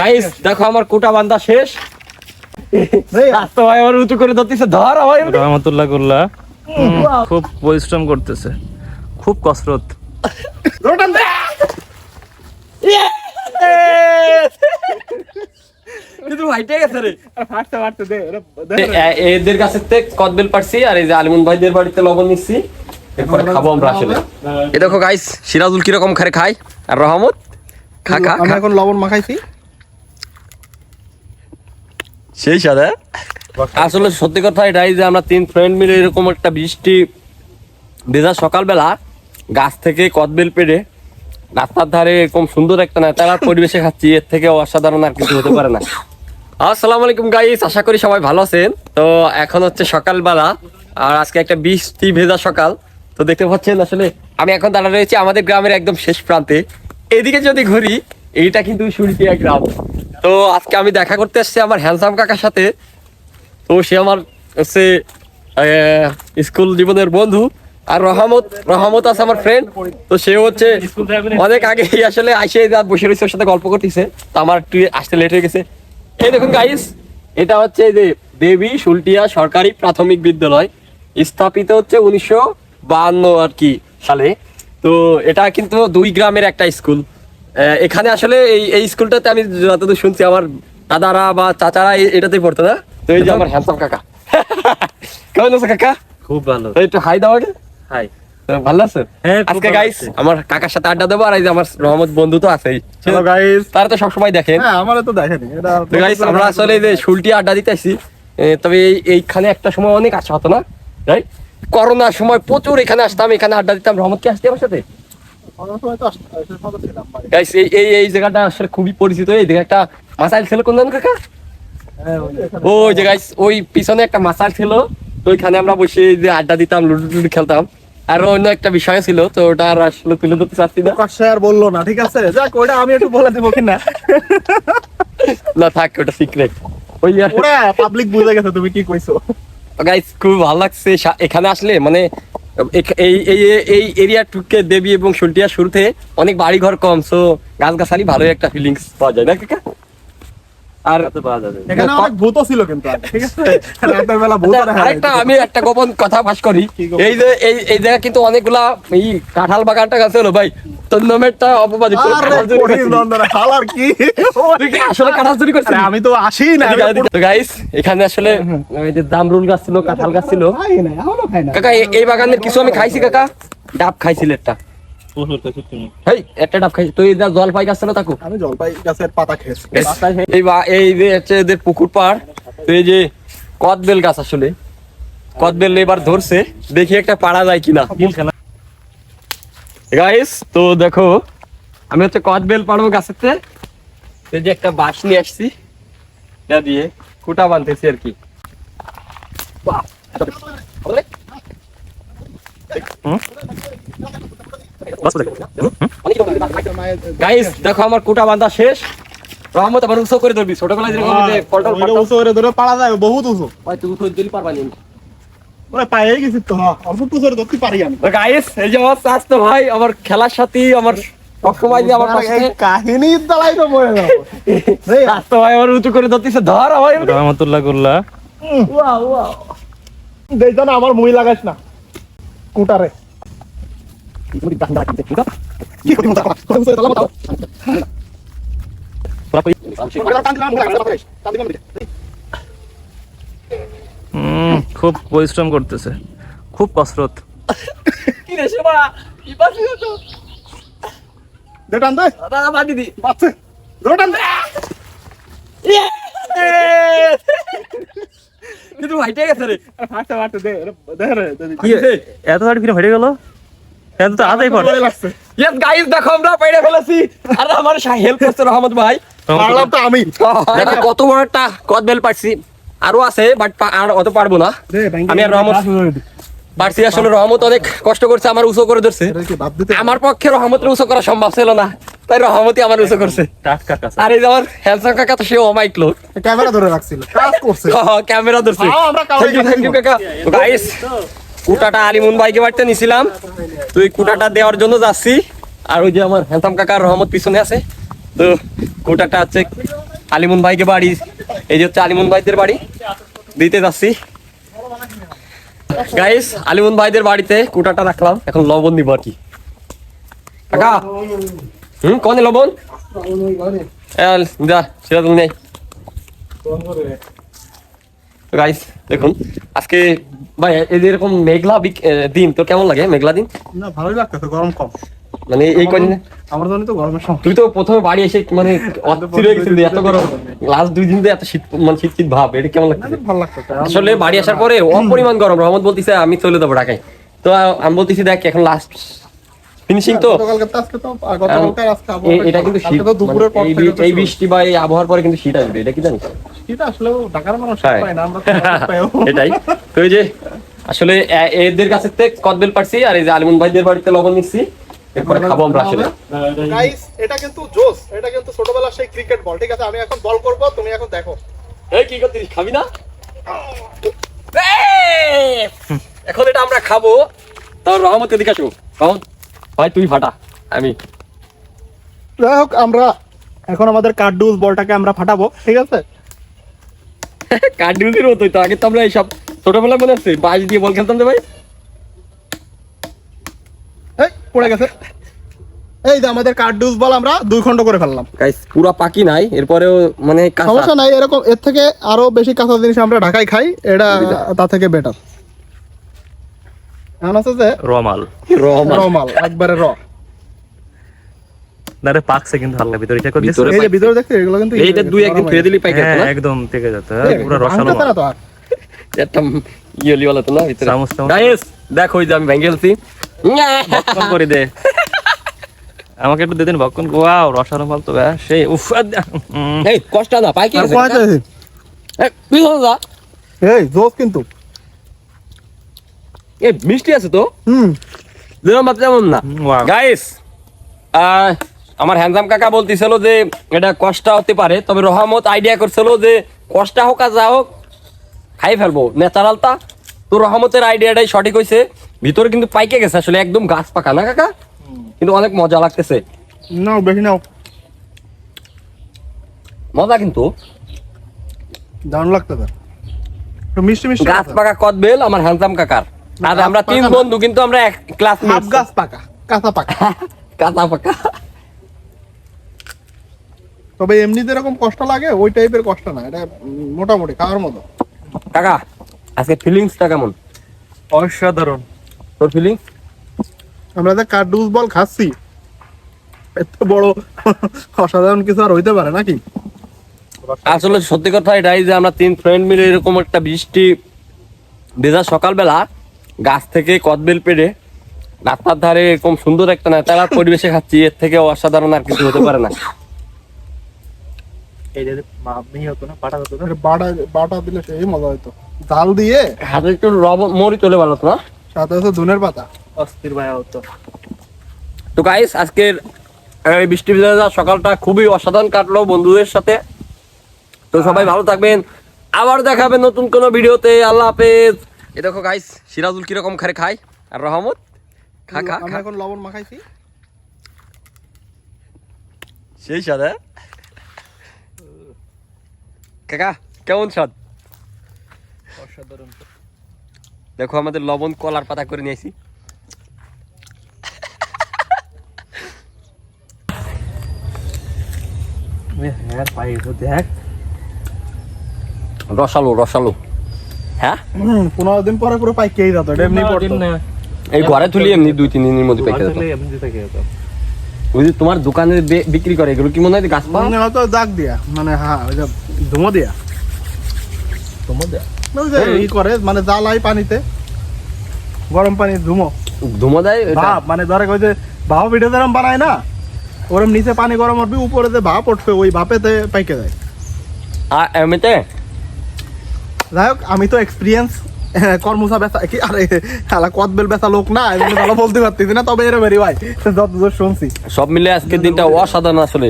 Guys দেখো আমার কোটা বান্ধা শেষ। রাস্তা ভাই আমার উঁচু করে ধরতেছে ধর ভাই। রহমতুল্লাহ গুল্লা। খুব পরিশ্রম করতেছে। খুব কসরত। কিন্তু হাইটে গেছে রে। ফাটতে ফাটতে দে এদের কাছে কদবেল পারছি আর এই যে আলিমুন ভাইদের বাড়িতে লবণ নিচ্ছি। এরপরে খাব আমরা আসলে। এ দেখো গাইস সিরাজুল কীরকম খারে খায়? আর রহমত? খা খা আমি খা। এখন লবণ মাখাইছি। সেই সাদা আসলে সত্যি কথা এটাই যে আমরা তিন ফ্রেন্ড মিলে এরকম একটা বৃষ্টি ভেজা সকালবেলা, গাছ থেকে কদবেল পেড়ে রাস্তার ধারে এরকম সুন্দর একটা নেতারার পরিবেশে খাচ্ছি, এর থেকে অসাধারণ আর কিছু হতে পারে না। আসসালামু আলাইকুম গাইস আশা করি সবাই ভালো আছেন। তো এখন হচ্ছে সকালবেলা, আর আজকে একটা বৃষ্টি ভেজা সকাল। তো দেখতে পাচ্ছেন আসলে আমি এখন দাঁড়া রয়েছি আমাদের গ্রামের একদম শেষ প্রান্তে। এদিকে যদি ঘুরি, এইটা কিন্তু সুরিটিয়া গ্রাম। তো আজকে আমি দেখা করতে এসেছি আমার হ্যান্ডসাম কাকার সাথে। তো সে আমার হচ্ছে স্কুল জীবনের বন্ধু। আর রহমত রহমত আছে আমার ফ্রেন্ড তো সে হচ্ছে অনেক আগে আসলে আইসে যা বসে রয়েছে, ওর সাথে গল্প করতেছে। তো আমার একটু আসতে লেট হয়ে গেছে। এই দেখুন গাইস এটা হচ্ছে যে দেবী শুলটিয়া সরকারি প্রাথমিক বিদ্যালয়, স্থাপিত হচ্ছে উনিশশো বাহান্ন আর কি সালে। তো এটা কিন্তু দুই গ্রামের একটা স্কুল এখানে আসলে এই এই স্কুলটাতে আমি যতদূর শুনছি আমার দাদারা বা চাচারা এটাতেই পড়তো না? তো এই যে আমার হ্যান্ডসাম কাকা। কেমন আছে কাকা? খুব ভালো। তো একটু হাই দাও আগে। হাই ভালো আছে? হ্যাঁ, আজকে গাইস আমার কাকার সাথে আড্ডা দেবো আর এই যে আমার রহমত বন্ধু তো আছেই। হ্যালো গাইস তারা তো সবসময় দেখেন। হ্যাঁ আমারও তো দেখেনি। এটা তো গাইস আমরা আসলে এই যে শুলটি আড্ডা দিতে আসি তবে এই এইখানে একটা সময় অনেক আসা হতো না? রাইট করোনার সময় প্রচুর এখানে আসতাম এখানে আড্ডা দিতাম। রহমত কি আসতে আমার সাথে? গাইস এই এই এই জায়গাটা আসলে খুবই পরিচিত। এই একটা মাসাইল ছিল কোন জানো কাকা? হ্যাঁ, ওই যে গাইস ওই পিছনে একটা মাসাল ছিল। তো ওইখানে আমরা বসে যে আড্ডা দিতাম লুডু টুডু খেলতাম। আর অন্য একটা বিষয় ছিল তো ওটা আর আসলে তুলে ধরতে চাচ্ছি না। আর বলল না ঠিক আছে? যাক ওটা আমি একটু বলে দেবো কিনা। না থাক ওটা সিক্রেট ওই পাবলিক বুঝে গেছে তুমি কি কইছো। গাইস খুব ভালো লাগছে। এখানে আসলে মানে এই এই এরিয়া টুকে দেবী এবং শুলটিয়া শুরুতে অনেক বাড়ি ঘর কম সো গাছ গাছালি ভালোই একটা ফিলিংস পাওয়া যায়। না কাকা আর পাওয়া এখানে অনেক ভূতও ছিল কিন্তু ঠিক আছে। রাতের বেলা ভূত আচ্ছা, আরেকটা আমি একটা গোপন কথা ফাঁস করি। এই যে এই এই জায়গা কিন্তু অনেকগুলা এই কাঁঠাল বাগানটা গাছে হলো। ভাই তোর অপবাদিত কাঁঠাল কি? আসলে কাঁঠাল চুরি করছিস? আমি তো আসি না আমি পুরো- তো গাইস এখানে আসলে এই যে জামরুল গাছ ছিল কাঁঠাল গাছ ছিল। খাই না এখনও খাই না কাকা এই- এই বাগানের কিছু আমি খাইছি কাকা? ডাব খাইছিল একটা হেই একটা ডাব খাইছি। তুই যা জল গাছ ছিল তাকু। আমি জলপাই গাছের পাতা খেয়েছি। এই বা- এই যে হচ্ছে এদের পুকুর পাড় তো এই যে কদবেল গাছ আসলে। কদবেল এবার ধরছে দেখি একটা পাড়া যায় কিনা। গাইস তো দেখো আমি হচ্ছে কদবেল পাড়বো গাছেতে। এই যে একটা বাঁশ নিয়ে আসছি এটা দিয়ে খুঁটা বানতেছি আর কি। বাহ, গাইস দেখো আমার কুটা বান্ধা শেষ। রহমত আবার করে ধরবি। ছোটবেলায় যেরকম যে উঁচু করে ধরে পালা যায় বহুত উঁচু। ভাই তুই দিলি পারবা নি ওরা পায়ে গেছি তো হ্যাঁ অল্প একটু করে ধরতে পারি আমি। গাইস এই যে আমার চাচ তো ভাই আমার খেলার সাথী আমার সবসময় যে আমার পাশে। এই কাহিনীর তো মরে যাব। চাচ তো ভাই আমার উঁচু করে ধরতেছে। ধর ভাই রহমতুল্লাহ গুল্লা। আমার মুই লাগাইস না। কুটারে কি করি মতো কথা কথা তালা মাতাও হুম, খুব পরিশ্রম করতেছে। খুব কসরত। এত তাড়ি ফিরে হয়ে গেল? এত তো আদাই পড় লাগছে। ইয়েস গাইস দেখো আমরা পেড়ে ফেলেছি। আর আমার হেল্প করছে রহমত ভাই। পারলাম তো আমি। দেখো কত বড় একটা কদবেল পারছি। আরও আছে বাট আর অত পারব না। আমি আর রহমত পারছি আসলে রহমত অনেক কষ্ট করছে আমার উঁচু করে ধরছে। আমার পক্ষে রহমতের উঁচু করা সম্ভব ছিল না তাই রহমতই আমার উঁচু করছে। আর এই যে আমার হ্যান্ডসাম কাকা তো সেও অমাইক লোক ক্যামেরা ধরে রাখছিল। ক্যামেরা ধরছে। থ্যাংক ইউ থ্যাংক ইউ কাকা। গাইস কুটাটা আলিমুন ভাইকে বাড়িতে নিছিলাম। তো এই কুটাটা দেওয়ার জন্য যাচ্ছি। আর ওই যে আমার হ্যান্ডসাম কাকা আর রহমত পিছনে আছে। তো কুটাটা হচ্ছে আলিমুন ভাইকে বাড়ি এই যে হচ্ছে আলিমুন ভাইদের বাড়ি দিতে যাচ্ছি। গাইস আলিমুন ভাইদের বাড়িতে কুটাটা রাখলাম। এখন লবণ দিব আর কি। কাকা? হুম কোনে লবণ? এল যা সেটা তুমি নেই গাইস দেখুন আজকে ভাই এই যে এরকম মেঘলা দিন তো কেমন লাগে মেঘলা দিন? না ভালোই লাগতেছে গরম কম। মানে এই কদিন আমার জন্য তো গরমের সময়। তুই তো প্রথমে বাড়ি এসে মানে অস্থির হয়ে গেছিলি এত গরম। লাস্ট দুই দিন এত শীত মানে শীত শীত ভাব এটা কেমন লাগছে ভালো আসলে বাড়ি আসার পরে অপরিমাণ গরম। রহমত বলতিছে আমি চলে যাব ঢাকায়। তো আমি বলতেছি দেখ এখন লাস্ট ফিনিশিং তো। এটা কিন্তু শীত। মানে এই বৃষ্টি বা এই আবহাওয়ার পরে কিন্তু শীত আসবে এটা কি জানিস? শীত আসলেও ঢাকার মানুষ হ্যাঁ। পায় না আমরা এটাই। তো যে আসলে এদের কাছে কদবেল পারছি আর এই যে আলিমুন ভাইদের বাড়িতে লবণ নিচ্ছি। এরপরে খাব আমরা আসলে। গাইস এটা কিন্তু জোস এটা কিন্তু ছোটবেলার সেই ক্রিকেট বল ঠিক আছে? আমি এখন বল করব তুমি এখন দেখো। এই কি করছিস খাবি না? এখন এটা আমরা খাব। তার রহমত এদিকে আসো। রহমত ভাই তুই ফাটা আমি। যাই হোক আমরা এখন আমাদের কার্ডুস বলটাকে আমরা ফাটাবো ঠিক আছে? কার্ডিউসের মতোই তো আগে তো আমরা এইসব ছোটবেলায় মনে আছে বাঁশ দিয়ে বল খেলতাম ভাই? এই পড়ে গেছে। এই যে আমাদের কার্ডুস বল আমরা দুই খণ্ড করে ফেললাম। গাইস পুরো পাকি নাই এরপরেও মানে কাঁচা। সমস্যা নাই এরকম এর থেকে আরও বেশি কাঁচা জিনিস আমরা ঢাকায় খাই এটা তা থেকে বেটার এখন আছে যে রমাল। রমাল একবারে র। না পাকছে কিন্তু হালকা ভিতরে চেক করে এই যে ভিতরে দেখতে এগুলো কিন্তু এইটা দুই একদিন ফেলে দিলি পাই হ্যাঁ একদম থেকে যেত পুরো রসালো ভাঙতেছে না তো আর। একটা ইয়েলি वाला তো না ভিতরে। চামচ চামচ। গাইস দেখো ওই যে আমি ভেঙে করে দে। আমাকে একটু দিন ভক্ষণ ওয়াও রসালো ফল তো সেই উফ এই কষ্ট না পাই কি আর কোয়া চাইছি? এই তুই যা এই জোস কিন্তু। এই মিষ্টি আছে তো? হুম। যেমন তেমন না গাইস গাইস আমার হ্যান্ডসাম কাকা বলতেছিল যে এটা কষ্ট হতে পারে তবে রহমত আইডিয়া করছিল যে কষ্ট হোক আর যা হোক খাই ফেলব। ন্যাচারালটা তো রহমতের আইডিয়াটাই সঠিক হয়েছে ভিতরে কিন্তু পাইকে গেছে আসলে একদম গাছ পাকা না কাকা? কিন্তু অনেক মজা লাগতেছে। নাও বেশি নাও। মজা কিন্তু। দারুণ লাগতেছে। মিষ্টি মিষ্টি গাছ পাকা কদবেল আমার হ্যান্ডসাম কাকার। আর আমরা তিন বন্ধু কিন্তু আমরা এক ক্লাস গাছ পাকা কাঁচা পাকা। কাঁচা পাকা। তবে এমনিতে এরকম কষ্ট লাগে ওই টাইপের কষ্ট না। এটা মোটামুটি খাওয়ার মতো? কাকা আজকে ফিলিংসটা কেমন? অসাধারণ। তোর ফিলিংস আমরা যে কার্ডুস বল খাচ্ছি এত বড় অসাধারণ কিছু আর হইতে পারে নাকি? আসলে সত্যি কথা এটাই যে আমরা তিন ফ্রেন্ড মিলে এরকম একটা বৃষ্টি ভেজা সকালবেলা গাছ থেকে কদবেল পেড়ে রাস্তার ধারে এরকম সুন্দর একটা ন্যাচারাল পরিবেশে খাচ্ছি এর থেকে অসাধারণ আর কিছু হতে পারে না। এটা বাটা বাটা দিলে সেই মজা জাল দিয়ে হাতে একটু রব মরি চলে ভালো না? সাথে আছে ধনের পাতা। অস্থির ভাই হতো। তো গাইস আজকের এই বৃষ্টি ভেজা সকালটা খুবই অসাধারণ কাটলো বন্ধুদের সাথে। তো সবাই ভালো থাকবেন। আবার দেখাবেন নতুন কোনো ভিডিওতে। আল্লাহ হাফেজ। এই দেখো গাইস সিরাজুল কীরকম খারে খায়? আর রহমত? খা খা খা। এখন লবণ মাখাইছি। সেই হ্যাঁ? কাকা কেমন স্বাদ? অসাধারণ। দেখো আমাদের লবণ কলার পাতা করে নিয়েছি। দেখ। রসালো রসালো। হ্যাঁ? পনেরো দিন পরে পুরো যেত এমনি এই ঘরে তুলি এমনি দুই তিন দিনের মধ্যে যেত বুঝলি তোমার দোকানে বিক্রি করে এগুলো কি মনে হয় গাছ মনে হতো দাগ দিয়া মানে হ্যাঁ ওই যে ধুমো দিয়া। ওই যে ই করে মানে জ্বালাই পানিতে গরম পানি ধুমো। ধুমো দেয়? ভাপ মানে ধরে ওই যে ভাপ ভিডিও যেরকম বানায় না ওরম নিচে পানি গরম উঠবে উপরে যে ভাপ উঠবে ওই ভাপেতে পাইকে যায়। আর এমনিতে? যাই হোক আমি তো এক্সপিরিয়েন্স কর্মসা ব্যথা, কি, আরে হালা কদবেল ব্যথা লোক না এই ভালো বলতে পারতেছি না, তবে এরম ভাই, যতদূর শুনছি। সব মিলে আজকের দিনটা অসাধারণ আসলে।